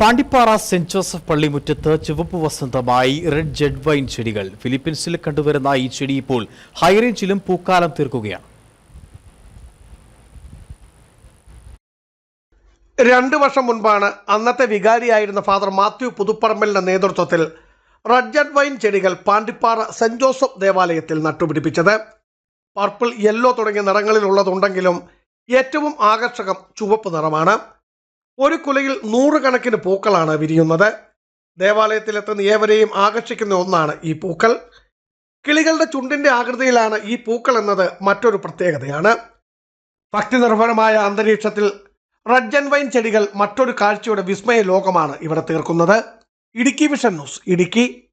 Pandippara saint Joseph പള്ളിമുറ്റത്ത് ചുവപ്പ് വസന്തമായി red Z wine ചെടികൾ. ഫിലിപ്പീൻസിൽ കണ്ടുവരുന്ന ഈ ചെടി ഇപ്പോൾ ഹൈറേഞ്ചിലും പൂക്കാലം തീർക്കുകയാണ്. രണ്ട് വർഷം മുൻപാണ് അന്നത്തെ വികാരിയായിരുന്ന ഫാദർ മാത്യു പുതുപ്പറമ്പലിന്റെ നേതൃത്വത്തിൽ റെഡ് ജെഡ് വൈൻ ചെടികൾ പാണ്ടിപ്പാറ സെന്റ് ജോസഫ് ദേവാലയത്തിൽ നട്ടുപിടിപ്പിച്ചത്. പർപ്പിൾ യെല്ലോ തുടങ്ങിയ നിറങ്ങളിലുള്ളതുണ്ടെങ്കിലും ഏറ്റവും ആകർഷകം ചുവപ്പ് നിറമാണ്. ഒരു കുലയിൽ നൂറുകണക്കിന് പൂക്കളാണ് വിരിയുന്നത്. ദേവാലയത്തിലെത്തുന്ന ഏവരെയും ആകർഷിക്കുന്ന ഒന്നാണ് ഈ പൂക്കൾ. കിളികളുടെ ചുണ്ടിന്റെ ആകൃതിയിലാണ് ഈ പൂക്കൾ എന്നത് മറ്റൊരു പ്രത്യേകതയാണ്. ഭക്തി നിർഭരമായ അന്തരീക്ഷത്തിൽ റെഡ് ആൻഡ് വൈൻ ചെടികൾ മറ്റൊരു കാഴ്ചയുടെ വിസ്മയ ലോകമാണ് ഇവിടെ തീർക്കുന്നത്. Idukki vision news Idukki.